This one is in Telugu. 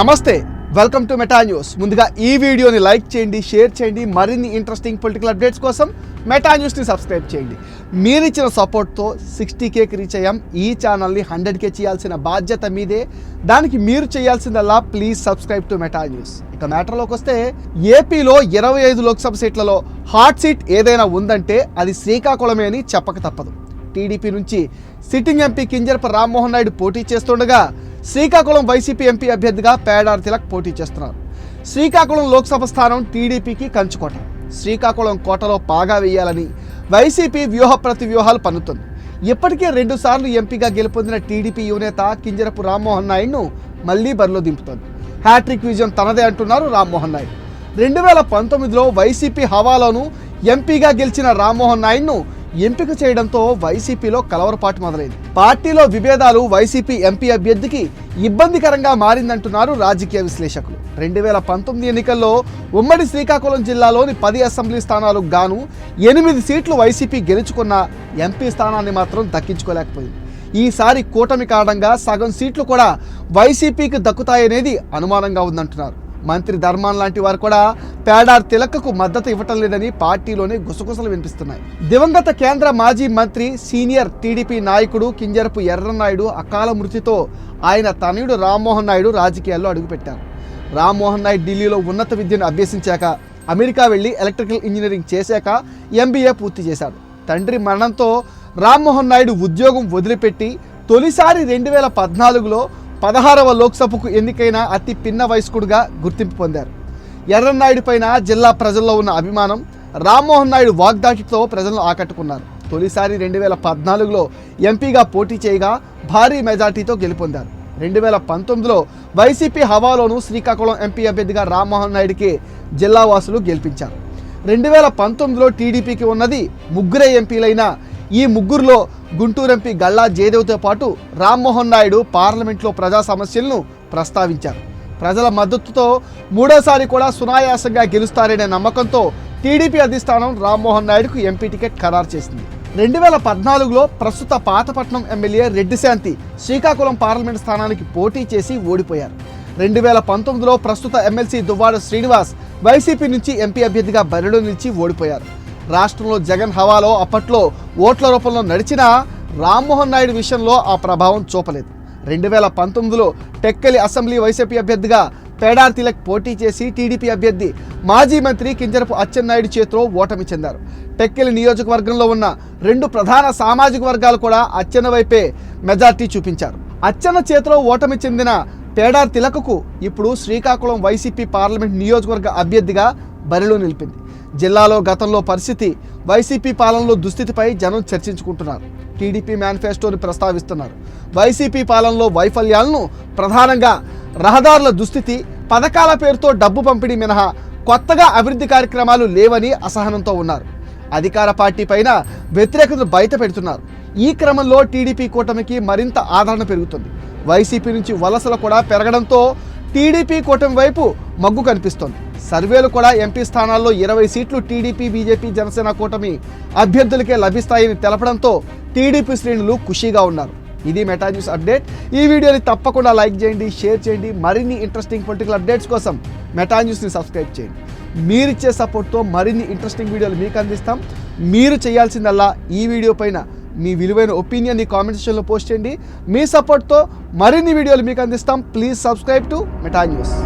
నమస్తే వెల్కమ్ టు మెటా న్యూస్ ముందుగా ఈ వీడియోని లైక్ చేయండి షేర్ చేయండి మరిన్ని ఇంట్రెస్టింగ్ పొలిటికల్ అప్డేట్స్ కోసం మెటా న్యూస్ని సబ్స్క్రైబ్ చేయండి. మీరిచ్చిన సపోర్ట్తో సిక్స్టీ కేకి రీచ్ అయ్యాం. ఈ ఛానల్ని హండ్రెడ్ కే చేయాల్సిన బాధ్యత మీదే. దానికి మీరు చేయాల్సిందల్లా please subscribe to Meta news ఇక మ్యాటర్లోకి వస్తే ఏపీలో ఇరవై ఐదు లోక్సభ సీట్లలో హాట్ సీట్ ఏదైనా ఉందంటే అది శ్రీకాకుళమే అని చెప్పక తప్పదు. టీడీపీ నుంచి సిట్టింగ్ ఎంపీ కింజరపు రామ్మోహన్ నాయుడు పోటీ చేస్తుండగా శ్రీకాకుళం వైసీపీ ఎంపీ అభ్యర్థిగా పేడార్ తిలక్ పోటీ చేస్తున్నారు. శ్రీకాకుళం లోక్సభ స్థానం టీడీపీకి కంచుకోట. శ్రీకాకుళం కోటలో పాగా వేయాలని వైసీపీ వ్యూహ ప్రతివ్యూహాలు పన్నుతుంది. ఇప్పటికే రెండుసార్లు ఎంపీగా గెలుపొందిన టీడీపీ యువనేత కింజరపు రామ్మోహన్ నాయుడును మళ్ళీ బరిలో దింపుతోంది. హ్యాట్రిక్ విజయం తనదే అంటున్నారు రామ్మోహన్ నాయుడు. రెండు వేల పంతొమ్మిదిలో వైసీపీ హవాలోను ఎంపీగా గెలిచిన రామ్మోహన్ నాయుడును ఎంపిక చేయడంతో వైసీపీలో కలవరపాటు మొదలైంది. పార్టీలో విభేదాలు వైసీపీ ఎంపీ అభ్యర్థికి ఇబ్బందికరంగా మారిందంటున్నారు రాజకీయ విశ్లేషకులు. రెండు వేల పంతొమ్మిది ఎన్నికల్లో ఉమ్మడి శ్రీకాకుళం జిల్లాలోని పది అసెంబ్లీ స్థానాలకు గాను ఎనిమిది సీట్లు వైసీపీ గెలుచుకున్న ఎంపీ స్థానాన్ని మాత్రం దక్కించుకోలేకపోయింది. ఈసారి కూటమి కారణంగా సగం సీట్లు కూడా వైసీపీకి దక్కుతాయనేది అనుమానంగా ఉందంటున్నారు. మంత్రి ధర్మాన్ లాంటి వారు కూడా పేడార్ తిలకకు మద్దతు ఇవ్వటం లేదని పార్టీలోనే గుసగుసలు వినిపిస్తున్నాయి. దివంగత కేంద్ర మాజీ మంత్రి సీనియర్ టీడీపీ నాయకుడు కింజరపు ఎర్రనాయుడు అకాల మృతితో ఆయన తనయుడు రామ్మోహన్ నాయుడు రాజకీయాల్లో అడుగుపెట్టారు. రామ్మోహన్ నాయుడు ఢిల్లీలో ఉన్నత విద్యను అభ్యసించాక అమెరికా వెళ్ళి ఎలక్ట్రికల్ ఇంజనీరింగ్ చేశాక ఎంబీఏ పూర్తి చేశాడు. తండ్రి మరణంతో రామ్మోహన్ నాయుడు ఉద్యోగం వదిలిపెట్టి తొలిసారి రెండు వేల పద్నాలుగులో పదహారవ లోక్సభకు ఎన్నికైన అతి పిన్న వయస్కుడుగా గుర్తింపు పొందారు. ఎర్రన్నాయుడు పైన జిల్లా ప్రజల్లో ఉన్న అభిమానం రామ్మోహన్ నాయుడు వాగ్దాటితో ప్రజలను ఆకట్టుకున్నారు. తొలిసారి రెండు వేల పద్నాలుగులో ఎంపీగా పోటీ చేయగా భారీ మెజార్టీతో గెలుపొందారు. రెండు వేల పంతొమ్మిదిలో వైసీపీ హవాలోను శ్రీకాకుళం ఎంపీ అభ్యర్థిగా రామ్మోహన్ నాయుడికి జిల్లా వాసులు గెలిపించారు. రెండు వేల పంతొమ్మిదిలో టీడీపీకి ఉన్నది ముగ్గురే ఎంపీలైన ఈ ముగ్గురులో గుంటూరు ఎంపీ గల్లా జయదేవ్తో పాటు రామ్మోహన్ నాయుడు పార్లమెంట్లో ప్రజా సమస్యలను ప్రస్తావించారు. ప్రజల మద్దతుతో మూడోసారి కూడా సునాయాసంగా గెలుస్తారనే నమ్మకంతో టీడీపీ అధిష్టానం రామ్మోహన్ నాయుడుకు ఎంపీ టికెట్ ఖరారు చేసింది. రెండు వేల పద్నాలుగులో ప్రస్తుత పాతపట్నం ఎమ్మెల్యే రెడ్డి శాంతి శ్రీకాకుళం పార్లమెంట్ స్థానానికి పోటీ చేసి ఓడిపోయారు. రెండు వేల పంతొమ్మిదిలో ప్రస్తుత ఎమ్మెల్సీ దువ్వాడ శ్రీనివాస్ వైసీపీ నుంచి ఎంపీ అభ్యర్థిగా బరిలో నిలిచి ఓడిపోయారు. రాష్ట్రంలో జగన్ హవాలో అప్పట్లో ఓట్ల రూపంలో నడిచినా రామ్మోహన్ నాయుడు విషయంలో ఆ ప్రభావం చూపలేదు. రెండు వేల పంతొమ్మిదిలో టెక్కలి అసెంబ్లీ వైసీపీ అభ్యర్థిగా పేడార్ తిలక్ పోటీ చేసి టీడీపీ అభ్యర్థి మాజీ మంత్రి కింజరపు అచ్చెన్నాయుడు చేతిలో ఓటమి చెందారు. టెక్కలి నియోజకవర్గంలో ఉన్న రెండు ప్రధాన సామాజిక వర్గాలు కూడా అచ్చెన్న వైపే మెజార్టీ చూపించారు. అచ్చెన్న చేతిలో ఓటమి చెందిన పేడార్ తిలకకు ఇప్పుడు శ్రీకాకుళం వైసీపీ పార్లమెంట్ నియోజకవర్గ అభ్యర్థిగా బరిలో నిలిపింది. జిల్లాలో గతంలో పరిస్థితి వైసీపీ పాలనలో దుస్థితిపై జనం చర్చించుకుంటున్నారు. టీడీపీ మేనిఫెస్టోని ప్రస్తావిస్తున్నారు. వైసీపీ పాలనలో వైఫల్యాలను ప్రధానంగా రహదారుల దుస్థితి పథకాల పేరుతో డబ్బు పంపిణీ మినహా కొత్తగా అభివృద్ధి కార్యక్రమాలు లేవని అసహనంతో ఉన్నారు. అధికార పార్టీ పైన వ్యతిరేకతను బయట పెడుతున్నారు. ఈ క్రమంలో టీడీపీ కూటమికి మరింత ఆదరణ పెరుగుతుంది. వైసీపీ నుంచి వలసలు కూడా పెరగడంతో టీడీపీ కూటమి వైపు మగ్గు కనిపిస్తోంది. సర్వేలు కూడా ఎంపీ స్థానాల్లో ఇరవై సీట్లు టీడీపీ బీజేపీ జనసేన కూటమి అభ్యర్థులకే లభిస్తాయని తెలపడంతో టీడీపీ శ్రేణులు ఖుషీగా ఉన్నారు. ఇది మెటా న్యూస్ అప్డేట్. ఈ వీడియోని తప్పకుండా లైక్ చేయండి షేర్ చేయండి. మరిన్ని ఇంట్రెస్టింగ్ పొలిటికల్ అప్డేట్స్ కోసం మెటా న్యూస్ని సబ్స్క్రైబ్ చేయండి. మీరిచ్చే సపోర్ట్తో మరిన్ని ఇంట్రెస్టింగ్ వీడియోలు మీకు అందిస్తాం. మీరు చేయాల్సిందల్లా ఈ వీడియో పైన మీ విలువైన ఒపీనియన్ కామెంట్ సెక్షన్లో పోస్ట్ చేయండి. మీ సపోర్ట్తో మరిన్ని వీడియోలు మీకు అందిస్తాం. Please subscribe to Meta news.